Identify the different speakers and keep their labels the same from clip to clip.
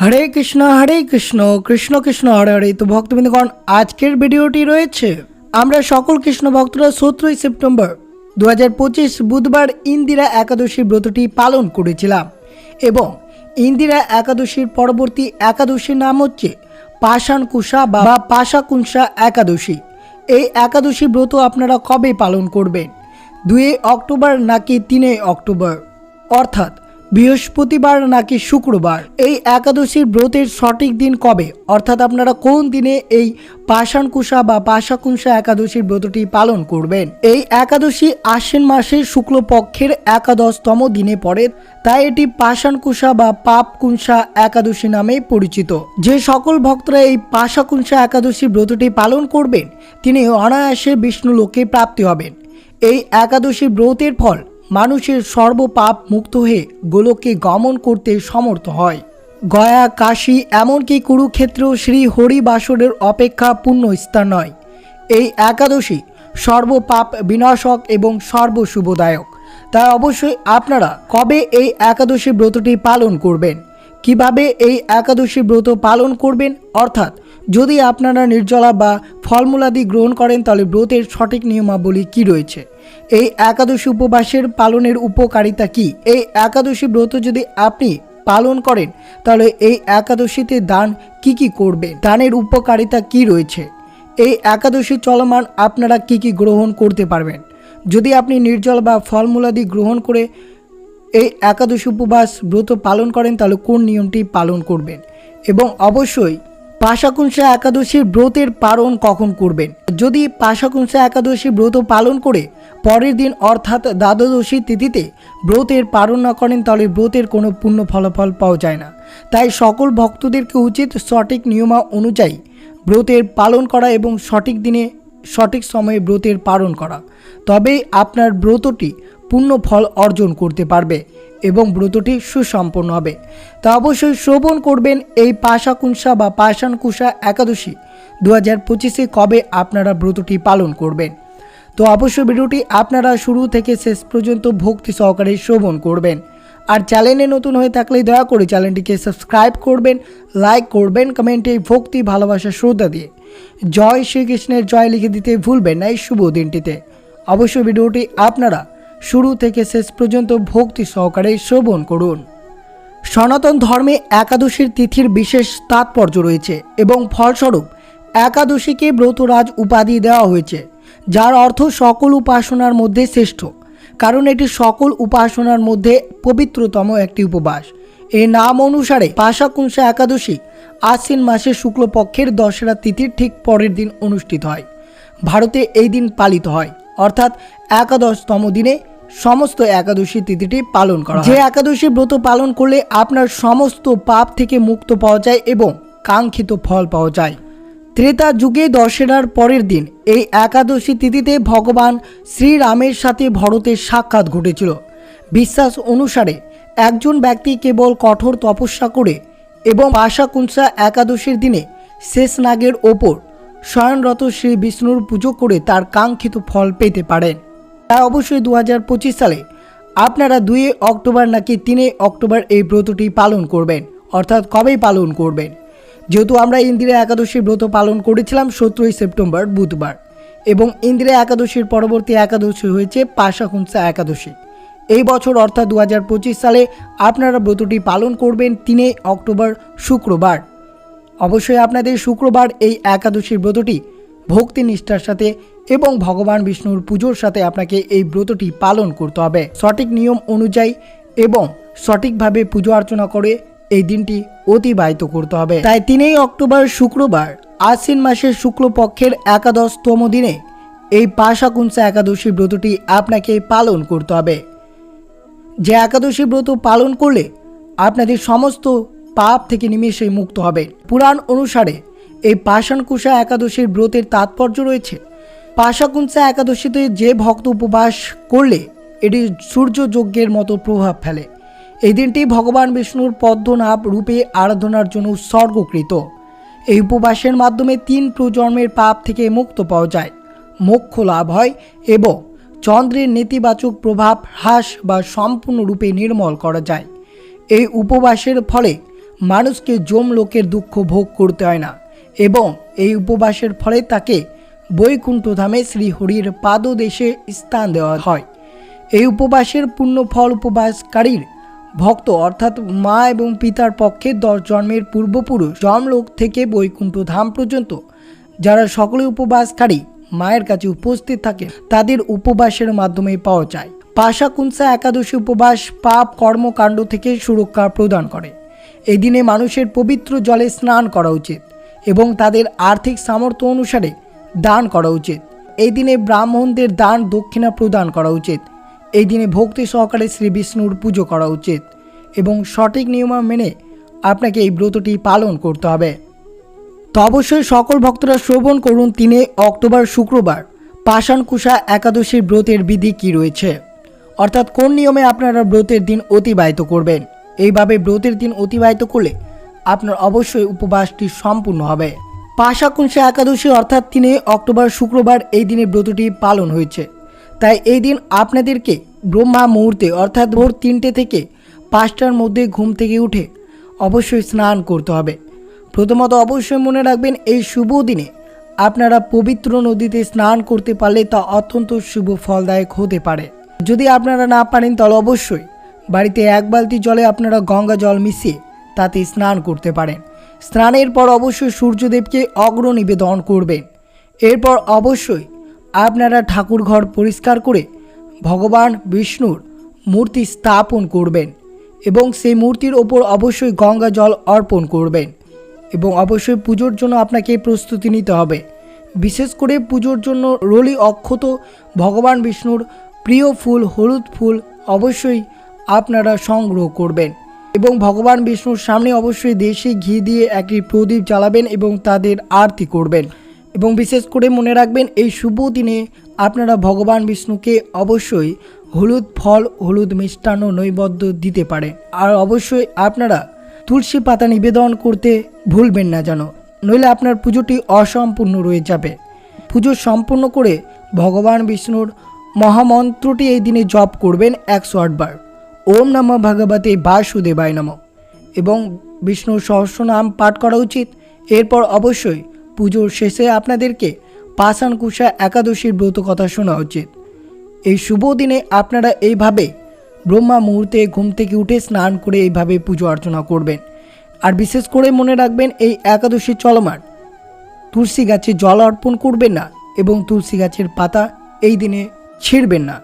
Speaker 1: হরে কৃষ্ণ হরে কৃষ্ণ কৃষ্ণ কৃষ্ণ, হরে হরে। তো ভক্তবৃন্দগণ, আজকের ভিডিওটি রয়েছে আমরা সকল কৃষ্ণ ভক্তরা সতেরোই সেপ্টেম্বর দু পঁচিশ বুধবার ইন্দিরা একাদশী ব্রতটি পালন করেছিলাম এবং ইন্দিরা একাদশীর পরবর্তী একাদশীর নাম হচ্ছে পাষাণ কুষা বা পাশা কুংসা একাদশী। এই একাদশী ব্রত আপনারা কবে পালন করবেন? দুই অক্টোবর নাকি তিনে অক্টোবর? অর্থাৎ বৃহস্পতিবার নাকি শুক্রবার? এই একাদশীর ব্রতের সঠিক দিন কবে? অর্থাৎ আপনারা কোন দিনে এই পাষাণকুষা বা পাশাকুংসা একাদশীর ব্রতটি পালন করবেন? এই একাদশী আশ্বিন মাসের শুক্লপক্ষের একাদশতম দিনে পড়ে, তাই এটি পাষাণকুষা বা পাপকুংসা একাদশী নামে পরিচিত। যে সকল ভক্তরা এই পাশাকুংসা একাদশী ব্রতটি পালন করবেন, তিনি অনায়াসে বিষ্ণু লোকে প্রাপ্তি হবেন। এই একাদশী ব্রতের ফল মানুষের সর্বপাপ মুক্ত হয়ে গোলকে গমন করতে সমর্থ হয়। গয়া, কাশী এমনকি কুরুক্ষেত্র শ্রী হরিবাসরের অপেক্ষা পূর্ণ স্থান নয়। এই একাদশী সর্বপাপ বিনাশক এবং সর্বশুভদায়ক। তাই অবশ্যই আপনারা কবে এই একাদশী ব্রতটি পালন করবেন? কীভাবে এই একাদশী ব্রত পালন করবেন? অর্থাৎ যদি আপনারা নির্জলা বা ফলমূলাদি গ্রহণ করেন, তাহলে ব্রতের সঠিক নিয়মাবলী কি রয়েছে? এই একাদশী উপবাসের পালনের উপকারিতা কি? এই একাদশী ব্রত যদি আপনি পালন করেন, তাহলে এই একাদশীতে দান কি কি করবে দানের উপকারিতা কি রয়েছে? এই একাদশী চলমান আপনারা কি কি গ্রহণ করতে পারবেন? যদি আপনি নির্জল বা ফলমূলাদি গ্রহণ করে এই একাদশী উপবাস ব্রত পালন করেন, তাহলে কোন নিয়মটি পালন করবেন? এবং অবশ্যই পাশাকুংসা একাদশীর ব্রতের পালন কখন করবেন? যদি পাশাকুংসা একাদশী ব্রত পালন করে, পরের দিন অর্থাৎ দ্বাদশী তিথিতে ব্রতের পালন না করেন, তাহলে ব্রতের কোনো পূর্ণ ফলাফল পাওয়া যায় না। তাই সকল ভক্তদেরকে উচিত সঠিক নিয়মা অনুযায়ী ব্রতের পালন করা এবং সঠিক দিনে সঠিক সময়ে ব্রতের পালন করা। তবেই আপনার ব্রতটি পূর্ণ ফল অর্জন করতে পারবে এবং ব্রতটি সুসম্পন্ন হবে। তা অবশ্যই শ্রবণ করবেন এই পাশাকুংসা বা পাষাণকুষা একাদশী দু হাজার পঁচিশে কবে আপনারা ব্রতটি পালন করবেন। তো অবশ্যই ভিডিওটি আপনারা শুরু থেকে শেষ পর্যন্ত ভক্তি সহকারে শ্রবণ করবেন। আর চ্যানেলে নতুন হয়ে থাকলে দয়া করে চ্যানেলটিকে সাবস্ক্রাইব করবেন, লাইক করবেন, কমেন্টে ভক্তি, ভালোবাসা, শ্রদ্ধা দিয়ে। জয় শ্রীকৃষ্ণের জয় লিখে দিতে ভুলবেন না এই শুভ দিনটিতে। অবশ্যই ভিডিওটি আপনারা শুরু থেকে শেষ পর্যন্ত ভক্তি সহকারে শ্রবণ করুন। সনাতন ধর্মে একাদশীর তিথির বিশেষ তাৎপর্য রয়েছে এবং ফলস্বরূপ একাদশীকে ব্রতরাজ উপাধি দেওয়া হয়েছে, যার অর্থ সকল উপাসনার মধ্যে শ্রেষ্ঠ, কারণ এটি সকল উপাসনার মধ্যে পবিত্রতম একটি উপবাস। এই নাম অনুসারে পাশাকুংসা একাদশী আশ্বিন মাসের শুক্লপক্ষের দশরা তিথির ঠিক পরের দিন অনুষ্ঠিত হয়। ভারতে এই দিন পালিত হয়। অর্থাৎ একাদশতম দিনে সমস্ত একাদশী তিথিটি পালন করা যে একাদশী ব্রত পালন করলে আপনার সমস্ত পাপ থেকে মুক্ত পাওয়া যায় এবং কাঙ্ক্ষিত ফল পাওয়া যায়। ত্রেতা যুগে দশেরার পরের দিন এই একাদশী তিথিতে ভগবান শ্রীরামের সাথে ভরতের সাক্ষাৎ ঘটেছিল। বিশ্বাস অনুসারে একজন ব্যক্তি কেবল কঠোর তপস্যা করে এবং পাশাকুংসা একাদশীর দিনে শেষ নাগের ওপর শয়নরত শ্রী বিষ্ণুর পুজো করে তার কাঙ্ক্ষিত ফল পেতে পারেন। তাই অবশ্যই দু হাজার পঁচিশ সালে আপনারা দুই অক্টোবর নাকি তিনে অক্টোবর এই ব্রতটি পালন করবেন, অর্থাৎ কবেই পালন করবেন? যেহেতু আমরা ইন্দিরা একাদশীর ব্রত পালন করেছিলাম সতেরোই সেপ্টেম্বর, বুধবার এবং ইন্দিরা একাদশীর পরবর্তী একাদশী হয়েছে পাশাকুংসা একাদশী। এই বছর, অর্থাৎ দু হাজার পঁচিশ সালে আপনারা ব্রতটি পালন করবেন তিনে অক্টোবর, শুক্রবার। অবশ্যই আপনাদের শুক্রবার এই একাদশীর ব্রতটি ভক্তি নিষ্ঠার সাথে এবং ভগবান বিষ্ণুর পুজোর সাথে আপনাকে এই ব্রতটি পালন করতে হবে। সঠিক নিয়ম অনুযায়ী এবং সঠিকভাবে পুজো অর্চনা করে এই দিনটি অতিবাহিত করতে হবে। তাই তিনই অক্টোবর শুক্রবার আশ্বিন মাসের শুক্লপক্ষের একাদশতম দিনে এই পাশাকুংসা একাদশী ব্রতটি আপনাকে পালন করতে হবে। যে একাদশী ব্রত পালন করলে আপনাদের সমস্ত পাপ থেকে নিমেষে মুক্ত হবে। পুরাণ অনুসারে এই পাষাণকুষা একাদশীর ব্রতের তাৎপর্য রয়েছে। পাশাকুংসা একাদশীতে যে ভক্ত উপবাস করলে এটি সূর্য যজ্ঞের মতো প্রভাব ফেলে। এই দিনটি ভগবান বিষ্ণুর পদ্মনাভ রূপে আরাধনার জন্য উৎসর্গকৃত। এই উপবাসের মাধ্যমে তিন প্রজন্মের পাপ থেকে মুক্ত পাওয়া যায়। মোক্ষ লাভ হয় এবং চন্দ্রের নেতিবাচক প্রভাব হ্রাস বা সম্পূর্ণরূপে নির্মল করা যায়। এই উপবাসের ফলে মানুষকে জম লোকের দুঃখ ভোগ করতে হয় না এবং এই উপবাসের ফলে তাকে বৈকুণ্ঠ ধামে শ্রীহরির পাদদেশে স্থান দেওয়া হয়। এই উপবাসের পূর্ণ ফল উপবাসকারীর ভক্ত অর্থাৎ মা এবং পিতার পক্ষে দশ জন্মের পূর্বপুরুষ জমলোক থেকে বৈকুণ্ঠ ধাম পর্যন্ত যারা সকলে উপবাসকারী মায়ের কাছে উপস্থিত থাকে, তাদের উপবাসের মাধ্যমে পাওয়া যায়। পাশাকুংসা একাদশী উপবাস পাপ কর্মকাণ্ড থেকে সুরক্ষা প্রদান করে। এই দিনে মানুষের পবিত্র জলে স্নান করা উচিত এবং তাদের আর্থিক সামর্থ্য অনুসারে দান করা উচিত। এই দিনে ব্রাহ্মণদের দান দক্ষিণা প্রদান করা উচিত। এই দিনে ভক্তি সহকারে শ্রী বিষ্ণুর পুজো করা উচিত এবং সঠিক নিয়ম মেনে আপনাকে এই ব্রতটি পালন করতে হবে। তো অবশ্যই সকল ভক্তরা শ্রবণ করুন তিনে অক্টোবর শুক্রবার। পাষাণকুষা একাদশীর ব্রতের বিধি কি রয়েছে? অর্থাৎ কোন নিয়মে আপনারা ব্রতের দিন অতিবাহিত করবেন? এইভাবে ব্রতের দিন অতিবাহিত করলে আপনার অবশ্যই উপবাসটি সম্পূর্ণ হবে। পাশাকুংসা একাদশী অর্থাৎ তিনে অক্টোবর শুক্রবার এই দিনে ব্রতটি পালন হয়েছে। তাই এই দিন আপনাদেরকে ব্রহ্মা মুহূর্তে অর্থাৎ ভোর তিনটে থেকে পাঁচটার মধ্যে ঘুম থেকে উঠে অবশ্যই স্নান করতে হবে। প্রথমত অবশ্যই মনে রাখবেন এই শুভ দিনে আপনারা পবিত্র নদীতে স্নান করতে পারলে তা অত্যন্ত শুভ ফলদায়ক হতে পারে। যদি আপনারা না পারেন তাহলে অবশ্যই বাড়িতে এক বালতি জলে আপনারা গঙ্গা জল মিশিয়ে তাতে স্নান করতে পারেন। স্নানের পর অবশ্যই সূর্যদেবকে অগ্র নিবেদন করবেন। এরপর অবশ্যই আপনারা ঠাকুর ঘর পরিষ্কার করে ভগবান বিষ্ণুর মূর্তি স্থাপন করবেন এবং সেই মূর্তির ওপর অবশ্যই গঙ্গা জল অর্পণ করবেন এবং অবশ্যই পুজোর জন্য আপনাকে প্রস্তুতি নিতে হবে। বিশেষ করে পুজোর জন্য রলি অক্ষত ভগবান বিষ্ণুর প্রিয় ফুল, হলুদ ফুল অবশ্যই আপনারা সংগ্রহ করবেন। এবং ভগবান বিষ্ণুর সামনে অবশ্যই দেশি ঘি দিয়ে একটি প্রদীপ জ্বালাবেন এবং তাদের আরতি করবেন। এবং বিশেষ করে মনে রাখবেন, এই শুভ দিনে আপনারা ভগবান বিষ্ণুকে অবশ্যই হলুদ ফল, হলুদ মিষ্টান্ন নৈবদ্য দিতে পারেন। আর অবশ্যই আপনারা তুলসী পাতা নিবেদন করতে ভুলবেন না যেন, নইলে আপনার পুজোটি অসম্পূর্ণ রয়ে যাবে। পুজো সম্পূর্ণ করে ভগবান বিষ্ণুর মহামন্ত্রটি এই দিনে জপ করবেন একশো আটবার। ওম নমঃ ভগবতে বাসুদেবায় নম। এবং বিষ্ণুর সহস্রনাম পাঠ করা উচিত। এরপর অবশ্যই পুজোর শেষে আপনাদেরকে পাষাণকুষা একাদশীর ব্রত কথা শোনা উচিত। এই শুভ দিনে আপনারা এইভাবে ব্রহ্মা মুহূর্তে ঘুম থেকে উঠে স্নান করে এইভাবে পুজো অর্চনা করবেন। আর বিশেষ করে মনে রাখবেন এই একাদশী চলমান তুলসী গাছে জল অর্পণ করবেন না এবং তুলসী গাছের পাতা এই দিনে ছিঁড়বেন না।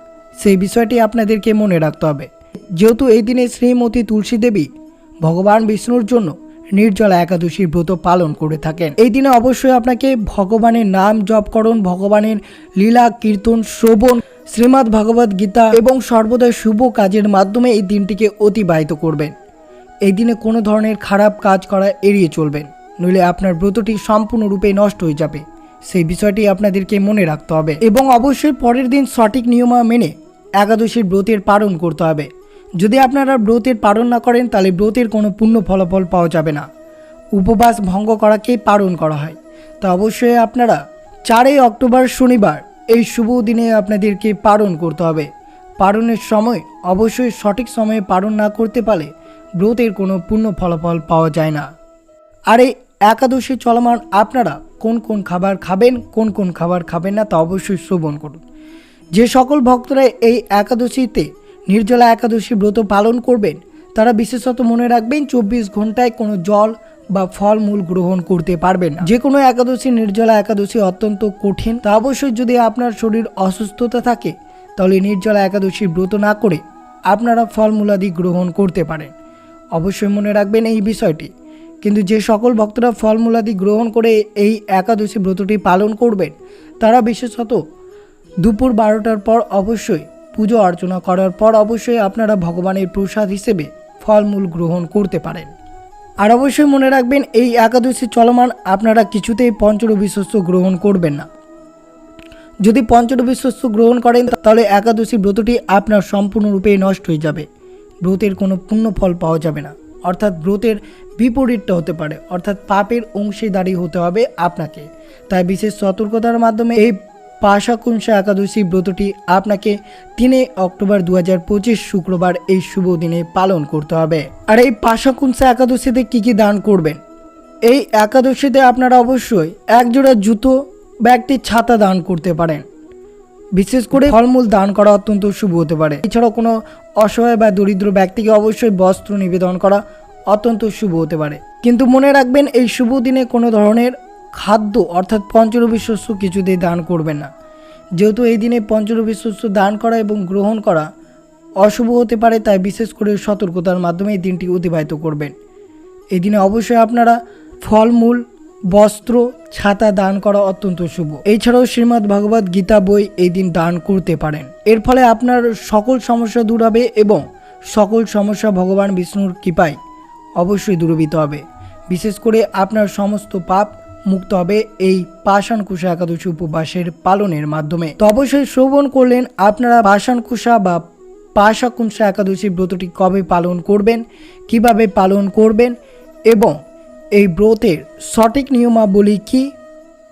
Speaker 1: সেই বিষয়টি আপনাদেরকে মনে রাখতে হবে। যেহেতু এই দিনে শ্রীমতী তুলসী দেবী ভগবান বিষ্ণুর জন্য নির্জলা একাদশীর ব্রত পালন করে থাকেন। এই দিনে অবশ্যই আপনাকে ভগবানের নাম জপ করুন, ভগবানের লীলা, কীর্তন, শ্রবণ, শ্রীমদ্ ভগবদ গীতা এবং সর্বদা শুভ কাজের মাধ্যমে এই দিনটিকে অতিবাহিত করবেন। এই দিনে কোনো ধরনের খারাপ কাজ করা এড়িয়ে চলবেন, নইলে আপনার ব্রতটি সম্পূর্ণরূপে নষ্ট হয়ে যাবে। সেই বিষয়টি আপনাদেরকে মনে রাখতে হবে এবং অবশ্যই পরের দিন সঠিক নিয়মা মেনে একাদশীর ব্রতের পালন করতে হবে। যদি আপনারা ব্রতের পালন না করেন, তাহলে ব্রতের কোনো পূর্ণ ফলাফল পাওয়া যাবে না। উপবাস ভঙ্গ করাকেই পালন করা হয়। তা অবশ্যই আপনারা চারই অক্টোবর শনিবার এই শুভ দিনে আপনাদেরকে পালন করতে হবে। পালনের সময় অবশ্যই সঠিক সময়ে পালন না করতে পারলে ব্রতের কোনো পূর্ণ ফলাফল পাওয়া যায় না। আর এই একাদশী চলমান আপনারা কোন কোন খাবার খাবেন, কোন কোন খাবার খাবেন না, তা অবশ্যই শ্রবণ করুন। যে সকল ভক্তরা এই একাদশীতে নির্জলা একাদশী ব্রত পালন করবেন। তারা বিশেষত মনে রাখবেন চব্বিশ ঘন্টায় কোনো জল বা ফলমূল গ্রহণ করতে পারবেন যে কোনো একাদশী, নির্জলা একাদশী অত্যন্ত কঠিন। তা অবশ্যই যদি আপনার শরীর অসুস্থতা থাকে, তাহলে নির্জলা একাদশী ব্রত না করে আপনারা ফলমূলাদি গ্রহণ করতে পারেন। অবশ্যই মনে রাখবেন এই বিষয়টি। কিন্তু যে সকল ভক্তরা ফলমূলাদি গ্রহণ করে এই একাদশী ব্রতটি পালন করবেন, তারা বিশেষত দুপুর বারোটার পর অবশ্যই পুজো অর্চনা করার পর অবশ্যই আপনারা ভগবানের প্রসাদ হিসেবে ফলমূল গ্রহণ করতে পারেন। আর অবশ্যই মনে রাখবেন, এই একাদশী চলমান আপনারা কিছুতেই পঞ্চরবি শস্য গ্রহণ করবেন না। যদি পঞ্চরবি শস্য গ্রহণ করেন, তাহলে একাদশী ব্রতটি আপনার সম্পূর্ণরূপে নষ্ট হয়ে যাবে। ব্রতের কোনো পূর্ণ ফল পাওয়া যাবে না। অর্থাৎ ব্রতের বিপরীতটা হতে পারে। অর্থাৎ পাপের অংশীদারি হতে হবে আপনাকে। তাই বিশেষ সতর্কতার মাধ্যমে এই পাশাকুংসা একাদশী ব্রতটি আপনাকে তিনে অক্টোবর দু হাজার পঁচিশ শুক্রবার এই শুভ দিনে পালন করতে হবে। আর এই পাশাকুংসা একাদশীতে কি কি দান করবেন? এই একাদশীতে আপনারা অবশ্যই একজোড়া জুতো বা একটি ছাতা দান করতে পারেন। বিশেষ করে ফলমূল দান করা অত্যন্ত শুভ হতে পারে। এছাড়াও কোনো অসহায় বা দরিদ্র ব্যক্তিকে অবশ্যই বস্ত্র নিবেদন করা অত্যন্ত শুভ হতে পারে। কিন্তু মনে রাখবেন, এই শুভ দিনে কোনো ধরনের খাদ্য অর্থাৎ পঞ্চরবি শস্য কিছুতেই দান করবেন না। যেহেতু এই দিনে পঞ্চরবি শস্য দান করা এবং গ্রহণ করা অশুভ হতে পারে, তাই বিশেষ করে সতর্কতার মাধ্যমে এই দিনটি অতিবাহিত করবেন। এই দিনে অবশ্যই আপনারা ফলমূল, বস্ত্র, ছাতা দান করা অত্যন্ত শুভ। এছাড়াও শ্রীমদ্ ভগবত গীতা বই এই দিন দান করতে পারেন। এর ফলে আপনার সকল সমস্যা দূর হবে এবং সকল সমস্যা ভগবান বিষ্ণুর কৃপায় অবশ্যই দূরীভূত হবে। বিশেষ করে আপনার সমস্ত পাপ মুক্ত হবে এই পাষাণ কুশা একাদশী উপবাসের পালনের মাধ্যমে। তো অবশ্যই শ্রবণ করলেন আপনারা পাষাণ কুশা বা পাশাকুংসা একাদশী ব্রতটি কবে পালন করবেন, কীভাবে পালন করবেন এবং এই ব্রতের সঠিক নিয়মাবলী কি?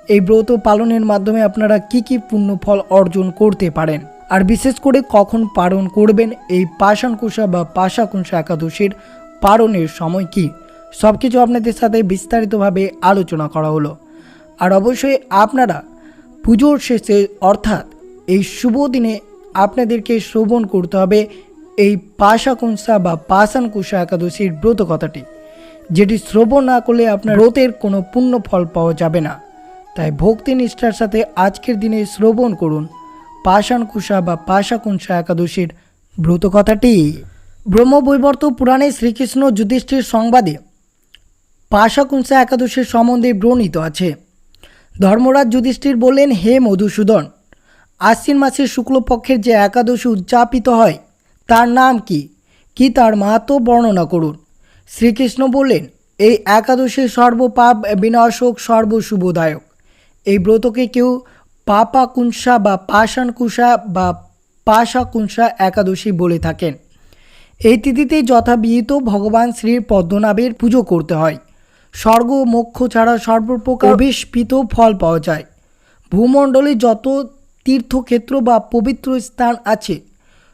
Speaker 1: এই ব্রত পালনের মাধ্যমে আপনারা কি কি পুণ্য ফল অর্জন করতে পারেন? আর বিশেষ করে কখন পালন করবেন এই পাষাণকুশা বা পাশাকুংসা একাদশীর পালনের সময় কি? সব কিছু আপনাদের সাথে বিস্তারিতভাবে আলোচনা করা হলো। আর অবশ্যই আপনারা পুজোর শেষে অর্থাৎ এই শুভ দিনে আপনাদেরকে শ্রবণ করতে হবে এই পাশা পাশাকুংসা বা পাষাণকুশা একাদশীর ব্রত কথাটি, যেটি শ্রবণ না করলে আপনার ব্রতের কোনো পুণ্য ফল পাওয়া যাবে না। তাই ভক্তি নিষ্ঠার সাথে আজকের দিনে শ্রবণ করুন পাষাণকুশা বা পাশা পাশাকুংসা একাদশীর ব্রত কথাটি। ব্রহ্মবৈবর্ত পুরাণে শ্রীকৃষ্ণ যুধিষ্ঠির সংবাদে পাশাকুংসা একাদশীর সম্বন্ধে বর্ণিত আছে। ধর্মরাজ যুধিষ্ঠির বললেন, হে মধুসূদন, আশ্বিন মাসের শুক্লপক্ষের যে একাদশী উদযাপিত হয়, তার নাম কি? কি তার মাহাত্ম বর্ণনা করুন? শ্রীকৃষ্ণ বললেন, এই একাদশী সর্বপাপ বিনাশক, সর্বশুভদায়ক। এই ব্রতকে কেউ পাপাকুংসা বা পাষাণকুষা বা পাশাকুংসা একাদশী বলে থাকেন। এই তিথিতে যথাবিহিত ভগবান শ্রীর পদ্মনাভের পুজো করতে হয়। স্বর্গ মোক্ষ ছাড়া সর্বপ্রকার অভিষ্পিত ফল পাওয়া যায়। ভূমণ্ডলে যত তীর্থক্ষেত্র বা পবিত্র স্থান আছে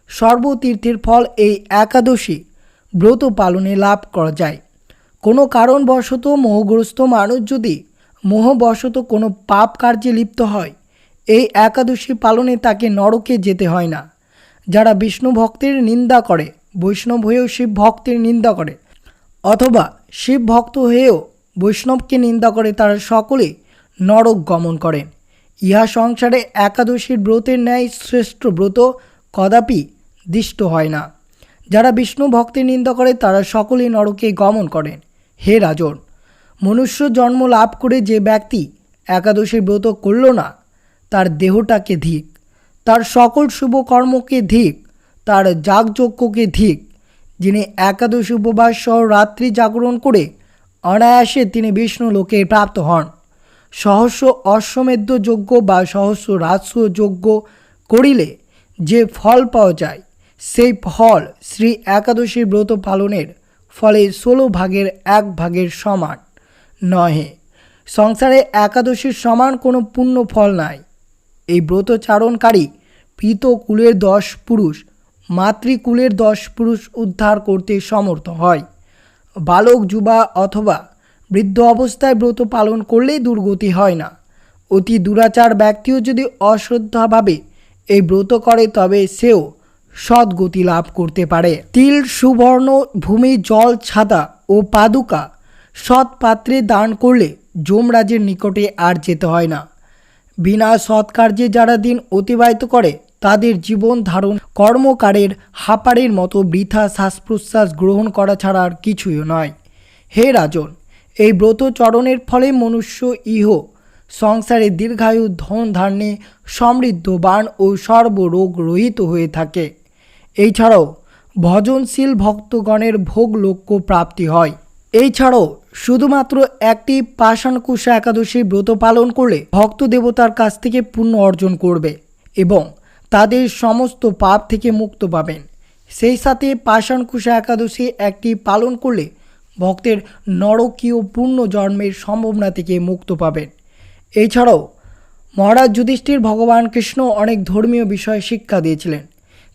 Speaker 1: সর্বতীর্থের ফল এই একাদশী ব্রত পালনে লাভ করা যায়। কোনো কারণবশত মোহগ্রস্ত মানুষ যদি মোহবশত কোনো পাপ কার্যে লিপ্ত হয় এই একাদশী পালনে তাকে নরকে যেতে হয় না। যারা বিষ্ণু ভক্তের নিন্দা করে বৈষ্ণব হয়েও শিব ভক্তের নিন্দা করে অথবা শিব ভক্ত হয়েও বৈষ্ণবকে নিন্দা করে তারা সকলে নরক গমন করেন। ইহা সংসারে একাদশীর ব্রতের ন্যায় শ্রেষ্ঠ ব্রত কদাপি দিষ্ট হয় না। যারা বিষ্ণু ভক্তের নিন্দা করে তারা সকলেই নরকে গমন করেন। হে রাজন, মনুষ্য জন্ম লাভ করে যে ব্যক্তি একাদশীর ব্রত করল না, তার দেহটাকে ধিক, তার সকল শুভ কর্মকে ধিক, তার যাগযজ্ঞকে ধিক যিনি একাদশী উপবাস সহ রাত্রি জাগরণ করে অনায়াসে তিনি বিষ্ণু লোকে প্রাপ্ত হন। সহস্র অশ্বমেধ যজ্ঞ বা সহস্র রাজস্ব যজ্ঞ করিলে যে ফল পাওয়া যায়, সেই ফল শ্রী একাদশী ব্রত পালনের ফলে ষোলো ভাগের এক ভাগের সমান নহে। সংসারে একাদশীর সমান কোনো পুণ্য ফল নাই। এই ব্রতচারণকারী কুলের দশ পুরুষ মাতৃকুলের দশ পুরুষ উদ্ধার করতে সমর্থ হয়। বালক, যুবা অথবা বৃদ্ধ অবস্থায় ব্রত পালন করলেই দুর্গতি হয় না। অতি দুরাচার ব্যক্তিও যদি অশ্রদ্ধাভাবে এই ব্রত করে, তবে সেও সদ্গতি লাভ করতে পারে। তিল, সুবর্ণ, ভূমি, জল, ছাতা ও পাদুকা সৎ পাত্রে দান করলে যমরাজের নিকটে আর যেতে হয় না। বিনা সৎকার্যে যারা দিন অতিবাহিত করে তাদের জীবন ধারণ কর্মকারের হাপারের মতো বৃথা শ্বাস প্রশ্বাস গ্রহণ করা ছাড়া আর কিছুই নয়। হে রাজন, এই ব্রতচরণের ফলে মনুষ্য ইহ সংসারে দীর্ঘায়ু ধন ধান্যে সমৃদ্ধবান ও সর্বরোগ রহিত হয়ে থাকে। এছাড়াও ভজনশীল ভক্তগণের ভোগ লক্ষ্য প্রাপ্তি হয়। এছাড়াও শুধুমাত্র একটি পাষাণকুশা একাদশী ব্রত পালন করলে ভক্ত দেবতার কাছ থেকে পুণ্য অর্জন করবে এবং তাদের সমস্ত পাপ থেকে মুক্ত পাবেন। সেই সাথে পাষাণকুশা একাদশী একটি পালন করলে ভক্তের নরকীয় পূর্ণ জন্মের সম্ভাবনা থেকে মুক্ত পাবেন। এছাড়াও মহারাজ যুধিষ্ঠির ভগবান কৃষ্ণ অনেক ধর্মীয় বিষয়ে শিক্ষা দিয়েছিলেন।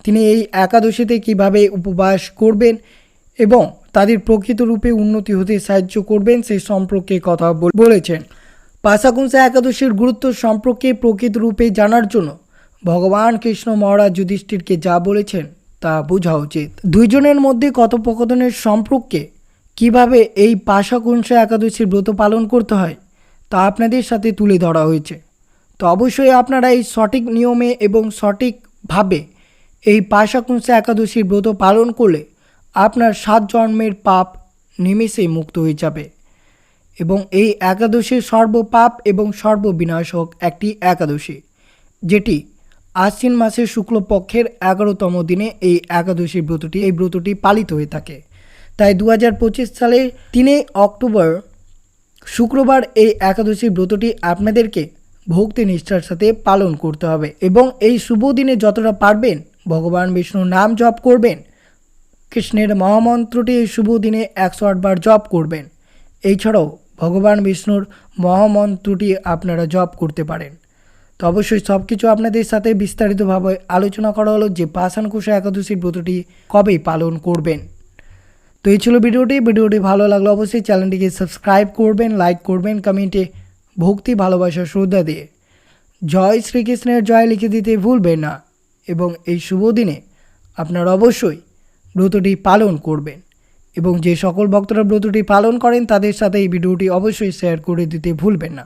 Speaker 1: তিনি এই একাদশীতে কীভাবে উপবাস করবেন এবং তাদের প্রকৃত রূপে উন্নতি হতে সাহায্য করবেন সেই সম্পর্কে কথা বল- বলেছেন পাশাকুংসা একাদশীর গুরুত্ব সম্পর্কে প্রকৃত রূপে জানার জন্য ভগবান কৃষ্ণ মহারাজ যুধিষ্ঠিরকে যা বলেছেন তা বোঝা উচিত। দুইজনের মধ্যে কথোপকথনের সম্পর্কে কীভাবে এই পাশাকুংসা একাদশীর ব্রত পালন করতে হয় তা আপনাদের সাথে তুলে ধরা হয়েছে। তো অবশ্যই আপনারা এই সঠিক নিয়মে এবং সঠিকভাবে এই পাশাকুংসা একাদশীর ব্রত পালন করলে আপনার সাত জন্মের পাপ নিমেষেই মুক্ত হয়ে যাবে এবং এই একাদশীর সর্বপাপ এবং সর্ববিনাশক একটি একাদশী, যেটি আশ্বিন মাসের শুক্লপক্ষের এগারোতম দিনে এই একাদশী ব্রতটি, এই ব্রতটি পালিত হয়ে থাকে। তাই দু হাজার পঁচিশ সালের তিনই অক্টোবর শুক্রবার এই একাদশী ব্রতটি আপনাদেরকে ভক্তি নিষ্ঠার সাথে পালন করতে হবে এবং এই শুভ দিনে যতটা পারবেন, ভগবান বিষ্ণুর নাম জপ করবেন, কৃষ্ণের মহামন্ত্রটি এই শুভ দিনে একশো আটবার জপ করবেন। এছাড়াও ভগবান বিষ্ণুর মহামন্ত্রটি আপনারা জপ করতে পারেন। তো অবশ্যই সব কিছু আপনাদের সাথে বিস্তারিতভাবে আলোচনা করা হলো যে পাষাণকুশা একাদশীর ব্রতটি কবে পালন করবেন। তো এই ছিল ভিডিওটি। ভিডিওটি ভালো লাগলে অবশ্যই চ্যানেলটিকে সাবস্ক্রাইব করবেন, লাইক করবেন, কমেন্টে ভক্তি, ভালোবাসা, শ্রদ্ধা দিয়ে। জয় শ্রীকৃষ্ণের জয় লিখে দিতে ভুলবেন না এবং এই শুভ দিনে আপনারা অবশ্যই ব্রতটি পালন করবেন এবং যে সকল ভক্তরা ব্রতটি পালন করেন তাদের সাথে এই ভিডিওটি অবশ্যই শেয়ার করে দিতে ভুলবেন না।